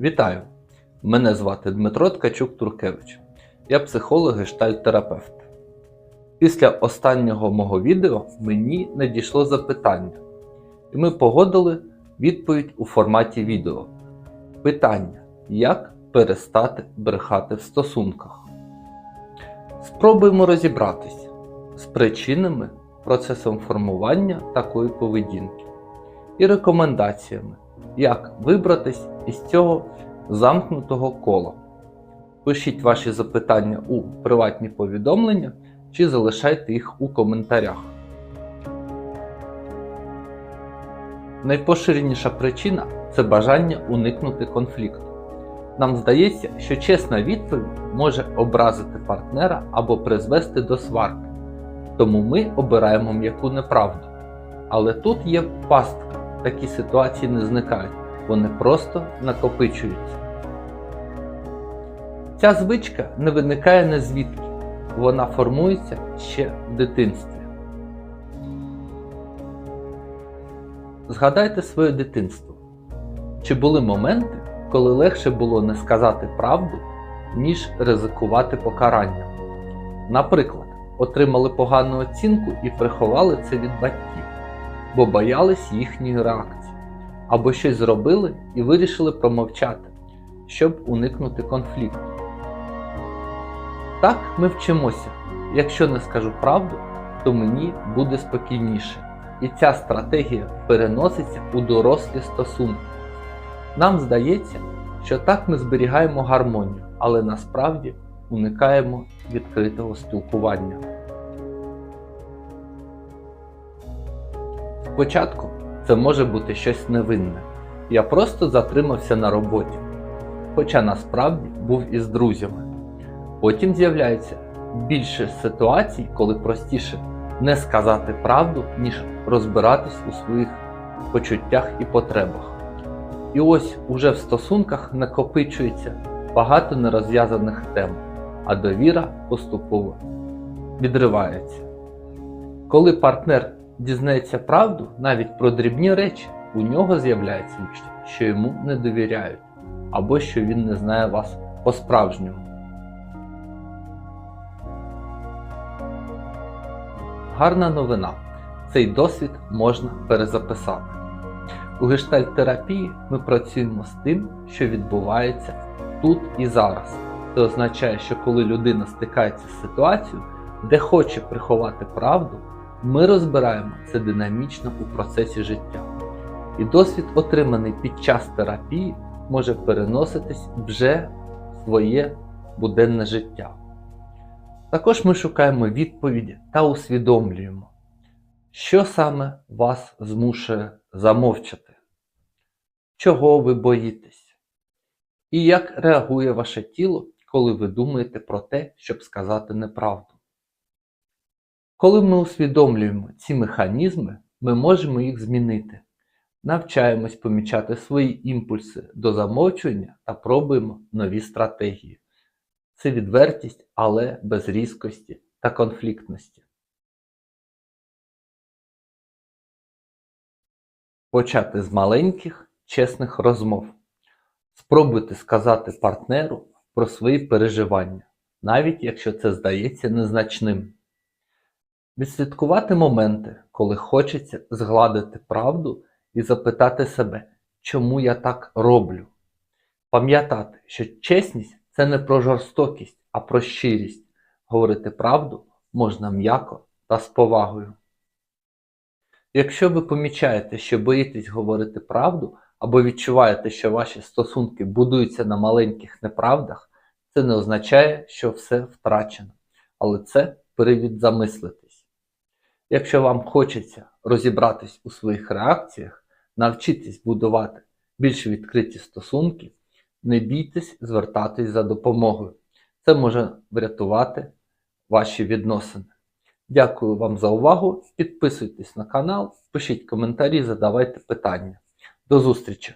Вітаю! Мене звати Дмитро Ткачук Туркевич. Я психолог гештальт-терапевт. Після останнього мого відео мені надійшло запитання, і ми погодили відповідь у форматі відео. Питання: як перестати брехати в стосунках? Спробуємо розібратись з причинами, процесом формування такої поведінки і рекомендаціями, як вибратись із цього замкнутого кола. Пишіть ваші запитання у приватні повідомлення чи залишайте їх у коментарях. Найпоширеніша причина це бажання уникнути конфлікту. Нам здається, що чесна відповідь може образити партнера або призвести до сварки, тому ми обираємо м'яку неправду. Але тут є пастка, такі ситуації не зникають, вони просто накопичуються. Ця звичка не виникає не звідки, вона формується ще в дитинстві. Згадайте своє дитинство. Чи були моменти, коли легше було не сказати правду, ніж ризикувати покаранням? Наприклад, отримали погану оцінку і приховали це від батьків, бо боялись їхньої реакції, або щось зробили і вирішили промовчати, щоб уникнути конфлікту. Так ми вчимося. Якщо не скажу правду, то мені буде спокійніше. І ця стратегія переноситься у дорослі стосунки. Нам здається, що так ми зберігаємо гармонію, але насправді уникаємо відкритого спілкування. Спочатку це може бути щось невинне. Я просто затримався на роботі, хоча насправді був із друзями. Потім з'являється більше ситуацій, коли простіше не сказати правду, ніж розбиратись у своїх почуттях і потребах. І ось уже в стосунках накопичується багато нерозв'язаних тем, а довіра поступово відривається. Коли партнер дізнається правду навіть про дрібні речі, у нього з'являється відчуття, що йому не довіряють, або що він не знає вас по-справжньому. Гарна новина. Цей досвід можна перезаписати. У гештальт-терапії ми працюємо з тим, що відбувається тут і зараз. Це означає, що коли людина стикається з ситуацією, де хоче приховати правду, ми розбираємо це динамічно у процесі життя. І досвід, отриманий під час терапії, може переноситись вже в своє буденне життя. Також ми шукаємо відповіді та усвідомлюємо, що саме вас змушує замовчати, чого ви боїтесь, і як реагує ваше тіло, коли ви думаєте про те, щоб сказати неправду. Коли ми усвідомлюємо ці механізми, ми можемо їх змінити, навчаємось помічати свої імпульси до замовчування та пробуємо нові стратегії. Це відвертість, але без різкості та конфліктності. Почати з маленьких, чесних розмов. Спробуйте сказати партнеру про свої переживання, навіть якщо це здається незначним. Відслідкувати моменти, коли хочеться згладити правду і запитати себе, чому я так роблю. Пам'ятати, що чесність це не про жорстокість, а про щирість. Говорити правду можна м'яко та з повагою. Якщо ви помічаєте, що боїтесь говорити правду, або відчуваєте, що ваші стосунки будуються на маленьких неправдах, це не означає, що все втрачено, але це привід замислитись. Якщо вам хочеться розібратись у своїх реакціях, навчитись будувати більш відкриті стосунки, не бійтесь звертатись за допомогою. Це може врятувати ваші відносини. Дякую вам за увагу. Підписуйтесь на канал, пишіть коментарі, задавайте питання. До зустрічі!